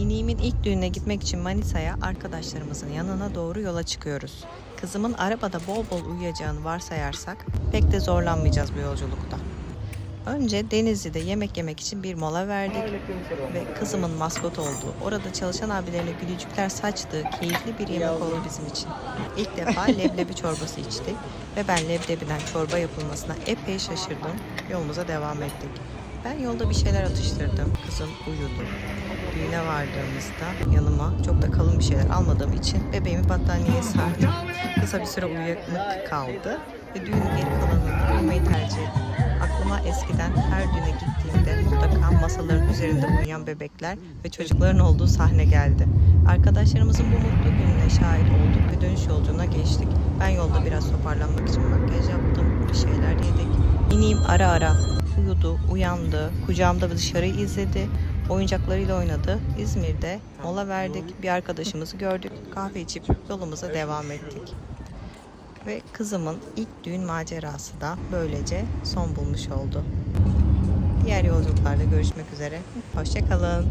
Miniğimin ilk düğününe gitmek için Manisa'ya arkadaşlarımızın yanına doğru yola çıkıyoruz. Kızımın arabada bol bol uyuyacağını varsayarsak pek de zorlanmayacağız bu yolculukta. Önce Denizli'de yemek yemek için bir mola verdik ve kızımın maskot olduğu, orada çalışan abilerine gülücükler saçtığı keyifli bir yemek oldu bizim için. İlk defa leblebi çorbası içtik ve ben leblebiden çorba yapılmasına epey şaşırdım. Yolumuza devam ettik. Ben yolda bir şeyler atıştırdım. Kızım uyudu. Düğüne vardığımızda yanıma çok da kalın bir şeyler almadığım için bebeğimi battaniyeye sardım. Kısa bir süre uyuyanık kaldı ve düğünün geri kalanında uyumayı tercih ettim. Aklıma eskiden her düğüne gittiğimde mutlaka masaların üzerinde uyuyan bebekler ve çocukların olduğu sahne geldi. Arkadaşlarımızın bu mutlu gününe şahit olduk ve dönüş yolculuğuna geçtik. Ben yolda biraz toparlanmak için makyaj yaptım, bir şeyler yedik. İneyim ara ara uyudu, uyandı, kucağımda dışarıyı izledi, oyuncaklarıyla oynadı. İzmir'de mola verdik, bir arkadaşımızı gördük, kahve içip yolumuza devam ettik. Ve kızımın ilk düğün macerası da böylece son bulmuş oldu. Diğer yolculuklarda görüşmek üzere. Hoşçakalın.